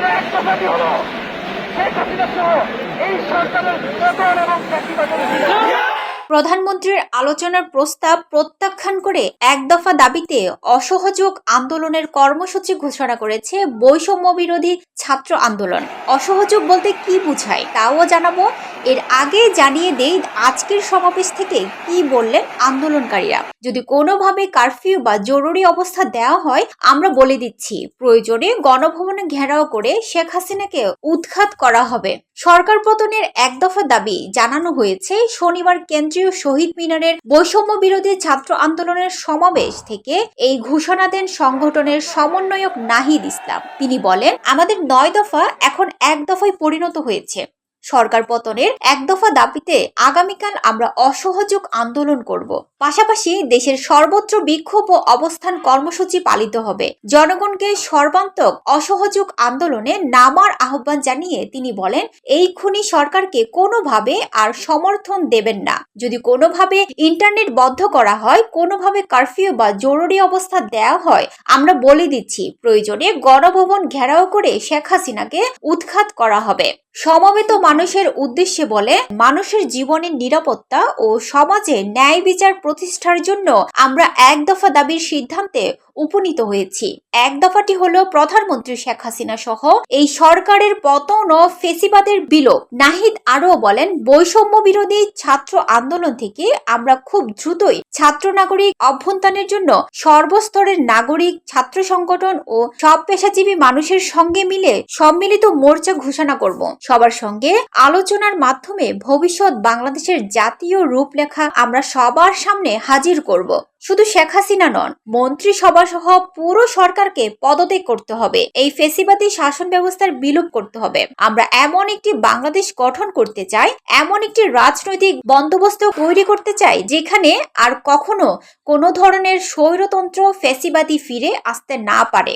আন্দোলনের এক দফাটি হল শেখ হাসিনা সহ এই এবং ব্যক্তিগত প্রধানমন্ত্রীর আলোচনার প্রস্তাব প্রত্যাখ্যান করে এক দফা দাবিতে অসহযোগ আন্দোলনের কর্মসূচি ঘোষণা করেছে বৈষম্য বিরোধী ছাত্র আন্দোলন। অসহযোগ বলতে কি বুঝায় তাও জানাব। এর আগে জানিয়ে দেই আজকের সমাবেশ থেকে কি বললেন আন্দোলনকারীরা। যদি কোনোভাবে কারফিউ বা জরুরি অবস্থা দেওয়া হয়, আমরা বলে দিচ্ছি, প্রয়োজনে গণভবনে ঘেরাও করে শেখ হাসিনাকে উৎখাত করা হবে। সরকার পতনের এক দফা দাবি জানানো হয়েছে শনিবার কেন্দ্রীয় শহীদ মিনারের বৈষম্য বিরোধী ছাত্র আন্দোলনের সমাবেশ থেকে এই ঘোষণা দেন সংগঠনের সমন্বয়ক নাহিদ ইসলাম। তিনি বলেন, আমাদের নয় দফা এখন এক দফায় পরিণত হয়েছে। সরকার পতনের এক দফা দাবিতে আগামীকাল আমরা অসহযোগ আন্দোলন করব। পাশাপাশি দেশের সর্বত্র বিক্ষোভ ও অবস্থান কর্মসূচি পালিত হবে। জনগণকে সর্বান্তক অসহযোগ আন্দোলনে নামার আহ্বান জানিয়ে তিনি বলেন, এই খুনি সরকারকে কোনোভাবে আর সমর্থন দেবেন না। যদি কোনোভাবে ইন্টারনেট বন্ধ করা হয়, কোনোভাবে কারফিউ বা জরুরি অবস্থা দেওয়া হয়, আমরা বলে দিচ্ছি, প্রয়োজনে গণভবন ঘেরাও করে শেখ হাসিনাকে উৎখাত করা হবে। সমবেত মানুষের উদ্দেশ্যে বলে, মানুষের জীবনের নিরাপত্তা ও সমাজে ন্যায় বিচার প্রতিষ্ঠার জন্য আমরা এক দফা দাবির সিদ্ধান্তে উপনীত হয়েছি। এক দফাটি হলো প্রধানমন্ত্রী শেখ হাসিনা সহ এই সরকারের পতন ও ফেসিবাদের বিলোপ। নাহিদ আরও বলেন, বৈষম্য বিরোধী ছাত্র আন্দোলন থেকে আমরা খুব দ্রুতই ছাত্র নাগরিক অভ্যন্তরের জন্য সর্বস্তরের নাগরিক ছাত্র সংগঠন ও সব পেশাজীবী মানুষের সঙ্গে মিলে সম্মিলিত মোর্চা ঘোষণা করব। সবার সঙ্গে আলোচনার মাধ্যমে ভবিষ্যৎ বাংলাদেশের জাতীয় রূপলেখা আমরা সবার সামনে হাজির করব। শুধু শেখ হাসিনা নন, মন্ত্রিসভা সহ পুরো সরকারকে পদত্যাগ করতে হবে। এই ফেসিবাদী শাসন ব্যবস্থার বিলোপ করতে হবে। আমরা এমন একটি বাংলাদেশ গঠন করতে চাই, এমন একটি রাজনৈতিক বন্দোবস্ত তৈরি করতে চাই, যেখানে আর কখনো কোনো ধরনের স্বৈরতন্ত্র ফেসিবাদী ফিরে আসতে না পারে।